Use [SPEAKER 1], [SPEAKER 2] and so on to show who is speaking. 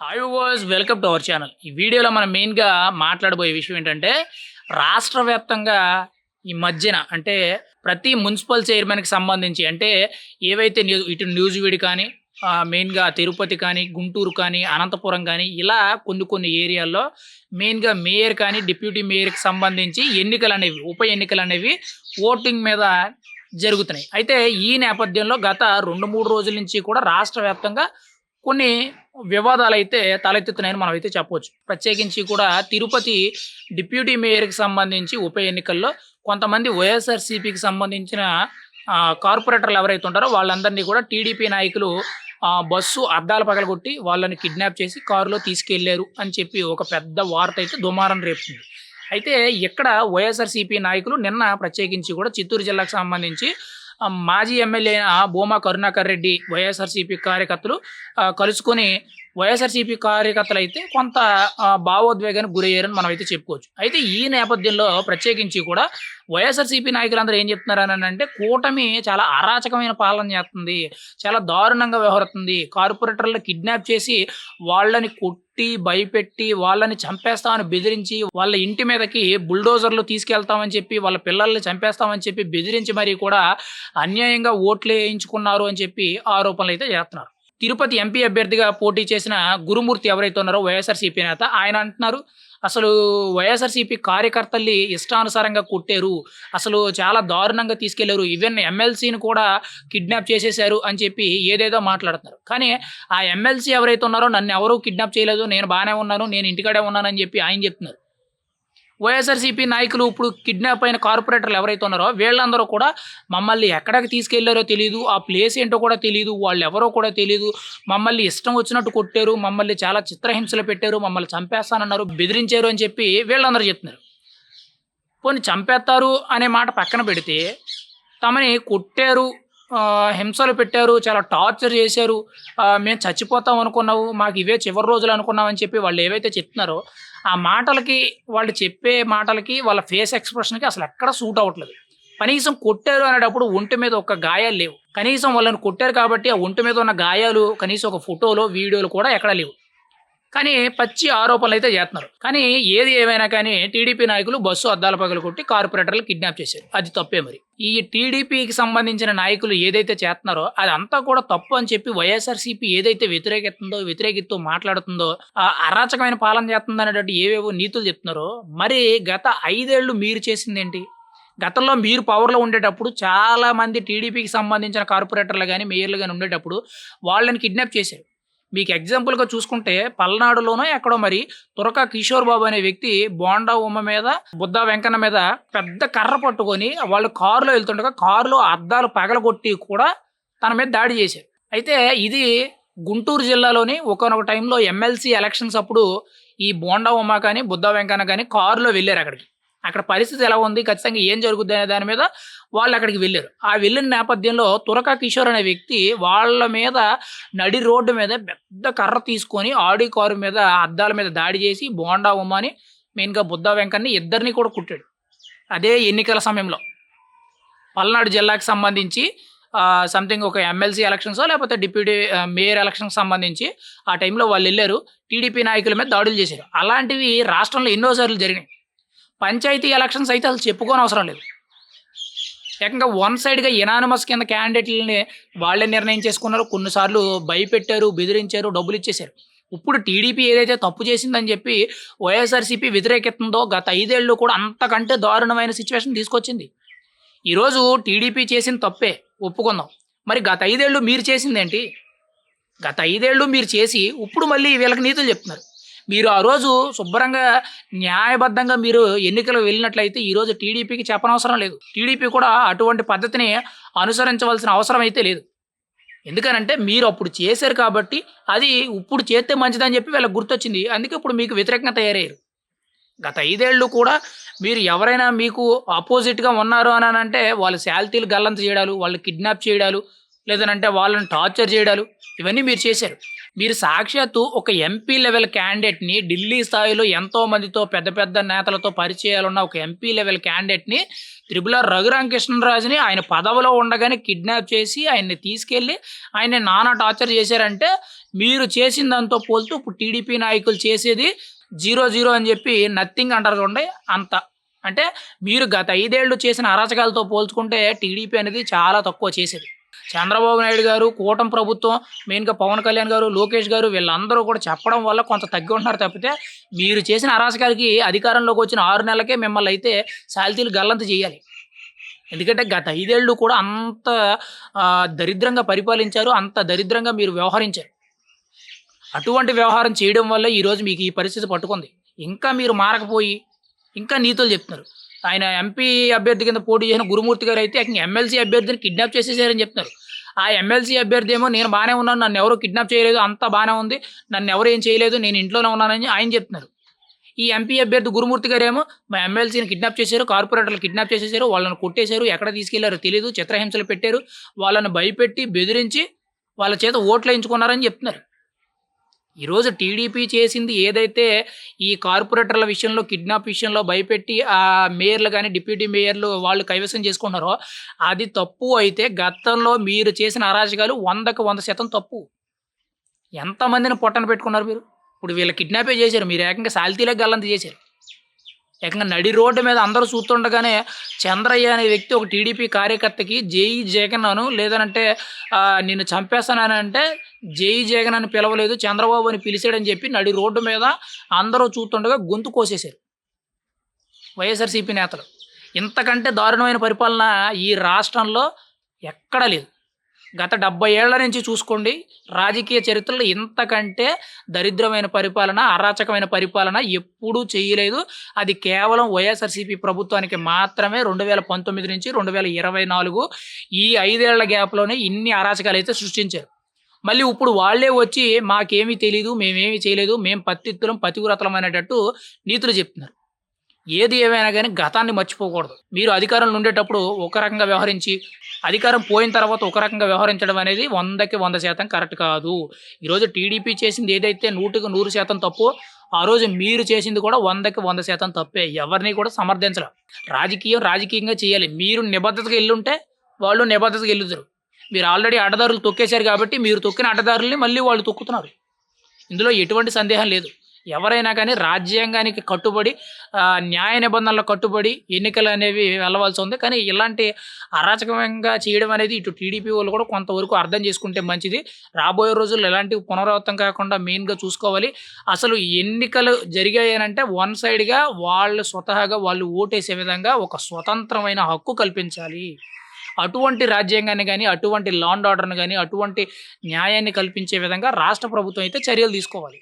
[SPEAKER 1] Hi was welcome to our channel ఈ వీడియోలో మనం మెయిన్గా మాట్లాడబోయే విషయం ఏంటంటే రాష్ట్ర వ్యాప్తంగా ఈ మధ్యన అంటే ప్రతి మున్సిపల్ చైర్మన్కి సంబంధించి అంటే ఏవైతే న్యూ ఇటు న్యూస్ వీడి కానీ మెయిన్గా తిరుపతి కానీ గుంటూరు కానీ అనంతపురం కానీ ఇలా కొన్ని కొన్ని ఏరియాల్లో మెయిన్గా మేయర్ కానీ డిప్యూటీ మేయర్కి సంబంధించి ఎన్నికలు అనేవి ఉప ఎన్నికలు అనేవి ఓటింగ్ మీద జరుగుతున్నాయి. అయితే ఈ నేపథ్యంలో గత రెండు మూడు రోజుల నుంచి కూడా రాష్ట్ర వ్యాప్తంగా కొన్ని వివాదాలు అయితే తలెత్తుతున్నాయని మనం అయితే చెప్పవచ్చు. ప్రత్యేకించి కూడా తిరుపతి డిప్యూటీ మేయర్కి సంబంధించి ఉప ఎన్నికల్లో కొంతమంది వైఎస్ఆర్సీపీకి సంబంధించిన కార్పొరేటర్లు ఎవరైతే ఉంటారో వాళ్ళందరినీ కూడా టీడీపీ నాయకులు బస్సు అద్దాలు పగలగొట్టి వాళ్ళని కిడ్నాప్ చేసి కారులో తీసుకెళ్ళారు అని చెప్పి ఒక పెద్ద వార్త అయితే దుమారం రేపుతుంది. అయితే ఇక్కడ వైఎస్ఆర్సీపీ నాయకులు నిన్న ప్రత్యేకించి కూడా చిత్తూరు జిల్లాకు సంబంధించి మాజీ ఎమ్మెల్యే అయిన భూమా కరుణాకర్ రెడ్డి వైఎస్ఆర్సీపీ కార్యకర్తలు కలుసుకొని వైఎస్ఆర్సీపీ కార్యకర్తలు అయితే కొంత భావోద్వేగానికి గురయ్యారని మనం అయితే చెప్పుకోవచ్చు. అయితే ఈ నేపథ్యంలో ప్రత్యేకించి కూడా వైఎస్ఆర్సీపీ నాయకులందరూ ఏం చెప్తున్నారు అని అంటే కూటమి చాలా అరాచకమైన పాలన చేస్తుంది చాలా దారుణంగా వ్యవహరిస్తుంది. కార్పొరేటర్లు కిడ్నాప్ చేసి వాళ్ళని కొట్టి భయపెట్టి వాళ్ళని చంపేస్తామని బెదిరించి వాళ్ళ ఇంటి మీదకి బుల్డోజర్లు తీసుకెళ్తామని చెప్పి వాళ్ళ పిల్లల్ని చంపేస్తామని చెప్పి బెదిరించి మరీ కూడా అన్యాయంగా ఓట్లు వేయించుకున్నారు అని చెప్పి ఆరోపణలు అయితే చేస్తున్నారు. తిరుపతి ఎంపీ అభ్యర్థిగా పోటీ చేసిన గురుమూర్తి ఎవరైతే ఉన్నారో వైఎస్ఆర్సీపీ నేత ఆయన అంటున్నారు అసలు వైఎస్ఆర్సీపీ కార్యకర్తల్ని ఇష్టానుసారంగా కొట్టారు అసలు చాలా దారుణంగా తీసుకెళ్ళారు ఈవెన్ ఎమ్మెల్సీని కూడా కిడ్నాప్ చేసేశారు అని చెప్పి ఏదేదో మాట్లాడుతున్నారు. కానీ ఆ ఎమ్మెల్సీ ఎవరైతే ఉన్నారో నన్ను ఎవరూ కిడ్నాప్ చేయలేదు నేను బాగానే ఉన్నాను నేను ఇంటికాడే ఉన్నానని చెప్పి ఆయన చెప్తున్నారు. వైఎస్ఆర్సీపీ నాయకులు ఇప్పుడు కిడ్నాప్ అయిన కార్పొరేటర్లు ఎవరైతే ఉన్నారో వీళ్ళందరూ కూడా మమ్మల్ని ఎక్కడికి తీసుకెళ్ళారో తెలియదు ఆ ప్లేస్ ఏంటో కూడా తెలియదు వాళ్ళు ఎవరో కూడా తెలియదు మమ్మల్ని ఇష్టం వచ్చినట్టు కొట్టారు మమ్మల్ని చాలా చిత్రహింసలు పెట్టారు మమ్మల్ని చంపేస్తానన్నారు బెదిరించారు అని చెప్పి వీళ్ళందరూ చెప్తున్నారు. పోనీ చంపేస్తారు అనే మాట పక్కన పెడితే తమని కొట్టారు హింసలు పెట్టారు చాలా టార్చర్ చేశారు. మేము చచ్చిపోతాం అనుకున్నావు మాకు ఇవే చివరి రోజులు అనుకున్నాం అని చెప్పి వాళ్ళు ఏవైతే చెప్తున్నారో ఆ మాటలకి వాళ్ళు చెప్పే మాటలకి వాళ్ళ ఫేస్ ఎక్స్ప్రెషన్కి అసలు ఎక్కడ సూట్ అవ్వట్లేదు. కనీసం కొట్టారు అనేటప్పుడు ఒంటి మీద ఒక గాయాలు లేవు. కనీసం వాళ్ళని కొట్టారు కాబట్టి ఆ ఒంటి మీద ఉన్న గాయాలు కనీసం ఒక ఫోటోలో వీడియోలు కూడా ఎక్కడ లేవు. కానీ పచ్చి ఆరోపణలు అయితే చేస్తున్నారు. కానీ ఏది ఏమైనా కానీ టీడీపీ నాయకులు బస్సు అద్దాల పగలు కొట్టి కార్పొరేటర్లు కిడ్నాప్ చేశారు. అది తప్పే మరి. ఈ టీడీపీకి సంబంధించిన నాయకులు ఏదైతే చేస్తున్నారో అది అంతా కూడా తప్పు అని చెప్పి వైఎస్ఆర్సీపీ ఏదైతే వ్యతిరేకిస్తుందో వ్యతిరేకిస్తూ మాట్లాడుతుందో ఆ అరాచకమైన పాలన చేస్తుందో అనేటట్టు ఏవేవో నీతులు చెప్తున్నారో మరి గత ఐదేళ్ళు మీరు చేసిందేంటి? గతంలో మీరు పవర్లో ఉండేటప్పుడు చాలా మంది టీడీపీకి సంబంధించిన కార్పొరేటర్లు కానీ మేయర్లు కానీ ఉండేటప్పుడు వాళ్ళని కిడ్నాప్ చేశారు. మీకు ఎగ్జాంపుల్గా చూసుకుంటే పల్నాడులోనో ఎక్కడో మరి తురక కిషోర్ బాబు అనే వ్యక్తి బోండా ఉమ్మ మీద బుద్ధ వెంకన్న మీద పెద్ద కర్ర పట్టుకొని వాళ్ళు కారులో వెళ్తుండగా కారులో అద్దాలు పగలగొట్టి కూడా తన మీద దాడి చేశారు. అయితే ఇది గుంటూరు జిల్లాలోని ఒకనొక టైంలో ఎమ్మెల్సీ ఎలక్షన్స్ అప్పుడు ఈ బోండా ఉమ్మ కానీ బుద్ధ వెంకన్న కానీ కారులో వెళ్ళారు అక్కడికి. అక్కడ పరిస్థితి ఎలా ఉంది ఖచ్చితంగా ఏం జరుగుద్ది అనే దాని మీద వాళ్ళు అక్కడికి వెళ్ళారు. ఆ వెళ్ళిన నేపథ్యంలో తురకా కిషోర్ అనే వ్యక్తి వాళ్ళ మీద నడి రోడ్డు మీద పెద్ద కర్ర తీసుకొని ఆడి కారు మీద అద్దాల మీద దాడి చేసి బోండా ఉమ్మని మెయిన్గా బుద్ధ వెంకన్ని ఇద్దరిని కూడా కుట్టాడు. అదే ఎన్నికల సమయంలో. పల్నాడు జిల్లాకి సంబంధించి సంథింగ్ ఒక ఎమ్మెల్సీ ఎలక్షన్స్ లేకపోతే డిప్యూటీ మేయర్ ఎలక్షన్కి సంబంధించి ఆ టైంలో వాళ్ళు వెళ్ళారు. టీడీపీ నాయకుల మీద దాడులు చేశారు. అలాంటివి రాష్ట్రంలో ఎన్నోసార్లు జరిగినాయి. పంచాయతీ ఎలక్షన్స్ అయితే అసలు చెప్పుకోని అవసరం లేదు. ఏకంగా వన్ సైడ్గా ఎనానమస్ కింద క్యాండిడేట్లని వాళ్ళే నిర్ణయం చేసుకున్నారు. కొన్నిసార్లు భయపెట్టారు బెదిరించారు డబ్బులు ఇచ్చేశారు. ఇప్పుడు టీడీపీ ఏదైతే తప్పు చేసిందని చెప్పి వైఎస్ఆర్సీపీ వ్యతిరేకిస్తుందో గత ఐదేళ్ళు కూడా అంతకంటే దారుణమైన సిచ్యువేషన్ తీసుకొచ్చింది. ఈరోజు టీడీపీ చేసిన తప్పే ఒప్పుకుందాం. మరి గత ఐదేళ్ళు మీరు చేసిందేంటి? గత ఐదేళ్ళు మీరు చేసి ఇప్పుడు మళ్ళీ వీళ్ళకి నీతులు చెప్తున్నారు. మీరు ఆ రోజు శుభ్రంగా న్యాయబద్ధంగా మీరు ఎన్నికలు వెళ్ళినట్లయితే ఈరోజు టీడీపీకి చెప్పనవసరం లేదు. టీడీపీ కూడా అటువంటి పద్ధతిని అనుసరించవలసిన అవసరం అయితే లేదు. ఎందుకనంటే మీరు అప్పుడు చేశారు కాబట్టి అది ఇప్పుడు చేస్తే మంచిదని చెప్పి వీళ్ళకి గుర్తొచ్చింది. అందుకే ఇప్పుడు మీకు వ్యతిరేకంగా తయారయ్యారు. గత ఐదేళ్ళు కూడా మీరు ఎవరైనా మీకు ఆపోజిట్గా ఉన్నారు అని అంటే వాళ్ళు శాలరీలు గల్లంత చేయడాలు వాళ్ళు కిడ్నాప్ చేయడాలు లేదనంటే వాళ్ళని టార్చర్ చేయడాలు ఇవన్నీ మీరు చేశారు. మీరు సాక్షాత్తు ఒక ఎంపీ లెవెల్ క్యాండిడేట్ని ఢిల్లీ స్థాయిలో ఎంతో మందితో పెద్ద పెద్ద నేతలతో పరిచయాలున్న ఒక ఎంపీ లెవెల్ క్యాండిడేట్ని త్రిపుల రఘురామకృష్ణరాజుని ఆయన పదవిలో ఉండగానే కిడ్నాప్ చేసి ఆయన్ని తీసుకెళ్ళి ఆయన నానా టార్చర్ చేశారంటే మీరు చేసిన దాంతో పోల్తూ ఇప్పుడు టీడీపీ నాయకులు చేసేది జీరో జీరో అని చెప్పి నథింగ్ అంటారు చూడండి. అంత అంటే మీరు గత ఐదేళ్ళు చేసిన అరాచకాలతో పోల్చుకుంటే టీడీపీ అనేది చాలా తక్కువ చేసేది. చంద్రబాబు నాయుడు గారు కూటమి ప్రభుత్వం మెయిన్గా పవన్ కళ్యాణ్ గారు లోకేష్ గారు వీళ్ళందరూ కూడా చెప్పడం వల్ల కొంత తగ్గి ఉంటున్నారు తప్పితే మీరు చేసిన అరాచకాలకి అధికారంలోకి వచ్చిన ఆరు నెలలకే మిమ్మల్ని అయితే సాల్తీలు గల్లంత చేయాలి. ఎందుకంటే గత ఐదేళ్ళు కూడా అంత దరిద్రంగా పరిపాలించారు అంత దరిద్రంగా మీరు వ్యవహరించారు. అటువంటి వ్యవహారం చేయడం వల్ల ఈరోజు మీకు ఈ పరిస్థితి పట్టుకుంది. ఇంకా మీరు మారకపోయి ఇంకా నీతులు చెప్తున్నారు. ఆయన ఎంపీ అభ్యర్థి కింద పోటీ చేసిన గురుమూర్తి గారు అయితే ఎమ్మెల్సీ అభ్యర్థిని కిడ్నాప్ చేసేసారని చెప్తున్నారు. ఆ ఎమ్మెల్సీ అభ్యర్థి ఏమో నేను బాగానే ఉన్నాను నన్ను ఎవరు కిడ్నాప్ చేయలేదు అంతా బాగానే ఉంది నన్ను ఎవరు ఏం చేయలేదు నేను ఇంట్లోనే ఉన్నానని ఆయన చెప్తున్నారు. ఈ ఎంపీ అభ్యర్థి గురుమూర్తి గారు ఏమో మా ఎమ్మెల్సీని కిడ్నాప్ చేశారు కార్పొరేటర్లు కిడ్నాప్ చేసేసారు వాళ్ళని కొట్టేశారు ఎక్కడ తీసుకెళ్ళారో తెలియదు చిత్రహింసలు పెట్టారు వాళ్ళని భయపెట్టి బెదిరించి వాళ్ళ చేత ఓట్లు వేయించుకున్నారని చెప్తున్నారు. ఈరోజు టీడీపీ చేసింది ఏదైతే ఈ కార్పొరేటర్ల విషయంలో కిడ్నాప్ విషయంలో భయపెట్టి ఆ మేయర్లు కానీ డిప్యూటీ మేయర్లు వాళ్ళు కైవసం చేసుకున్నారో అది తప్పు అయితే గతంలో మీరు చేసిన అరాజకాలు వందకు వంద శాతం తప్పు. ఎంతమందిని పొట్టన పెట్టుకున్నారు మీరు? ఇప్పుడు వీళ్ళ కిడ్నాపే చేశారు. మీరు ఏకంగా సాల్తీలకు గల్లంత చేశారు. ఏకంగా నడి రోడ్డు మీద అందరూ చూస్తుండగానే చంద్రయ్య అనే వ్యక్తి ఒక టీడీపీ కార్యకర్తకి జై జగన్ అను లేదనంటే నిన్ను చంపేస్తానని అంటే జై జగన్ అని పిలవలేదు చంద్రబాబు అని పిలిచాడని చెప్పి నడి రోడ్డు మీద అందరూ చూస్తుండగా గొంతు కోసేశారు. వైఎస్ఆర్సీపీ నేతలు. ఇంతకంటే దారుణమైన పరిపాలన ఈ రాష్ట్రంలో ఎక్కడా లేదు. గత డెబ్బై ఏళ్ళ నుంచి చూసుకోండి రాజకీయ చరిత్రలో ఇంతకంటే దరిద్రమైన పరిపాలన అరాచకమైన పరిపాలన ఎప్పుడూ చేయలేదు. అది కేవలం వైఎస్ఆర్సీపీ ప్రభుత్వానికి మాత్రమే రెండు వేల పంతొమ్మిది నుంచి రెండు వేల ఇరవై నాలుగు ఈ ఐదేళ్ళ గ్యాప్లోనే ఇన్ని అరాచకాలు అయితే సృష్టించారు. మళ్ళీ ఇప్పుడు వాళ్ళే వచ్చి మాకేమీ తెలియదు మేమేమీ చేయలేదు మేము పత్తిత్తులం పతివ్రతలం అనేటట్టు నీతులు చెప్తున్నారు. ఏది ఏమైనా కానీ గతాన్ని మర్చిపోకూడదు. మీరు అధికారంలో ఉండేటప్పుడు ఒక రకంగా వ్యవహరించి అధికారం పోయిన తర్వాత ఒక రకంగా వ్యవహరించడం అనేది వందకి వంద శాతం కరెక్ట్ కాదు. ఈరోజు టీడీపీ చేసింది ఏదైతే నూటికి నూరు శాతం తప్పు ఆ రోజు మీరు చేసింది కూడా వందకి వంద శాతం తప్పే. ఎవరిని కూడా సమర్థించడం రాజకీయం రాజకీయంగా చేయాలి. మీరు నిబద్ధతగా వెళ్ళుంటే వాళ్ళు నిబద్ధతగా వెళ్ళుతారు మీరు ఆల్రెడీ అడ్డదారులు తొక్కేశారు కాబట్టి మీరు తొక్కిన అడ్డదారుల్ని మళ్ళీ వాళ్ళు తొక్కుతున్నారు. ఇందులో ఎటువంటి సందేహం లేదు. ఎవరైనా కానీ రాజ్యాంగానికి కట్టుబడి న్యాయ నిబంధనలు కట్టుబడి ఎన్నికలు అనేవి వెళ్ళవలసి ఉంది. కానీ ఇలాంటి అరాచకంగా చేయడం అనేది ఇటు టీడీపీ వాళ్ళు కూడా కొంతవరకు అర్థం చేసుకుంటే మంచిది. రాబోయే రోజుల్లో ఎలాంటి పునరావృతం కాకుండా మెయిన్గా చూసుకోవాలి. అసలు ఎన్నికలు జరిగాయనంటే వన్ సైడ్గా వాళ్ళు స్వతహాగా వాళ్ళు ఓటేసే విధంగా ఒక స్వతంత్రమైన హక్కు కల్పించాలి. అటువంటి రాజ్యాంగాన్ని కానీ అటువంటి లాండ్ ఆర్డర్ని కానీ అటువంటి న్యాయాన్ని కల్పించే విధంగా రాష్ట్ర ప్రభుత్వం అయితే చర్యలు తీసుకోవాలి.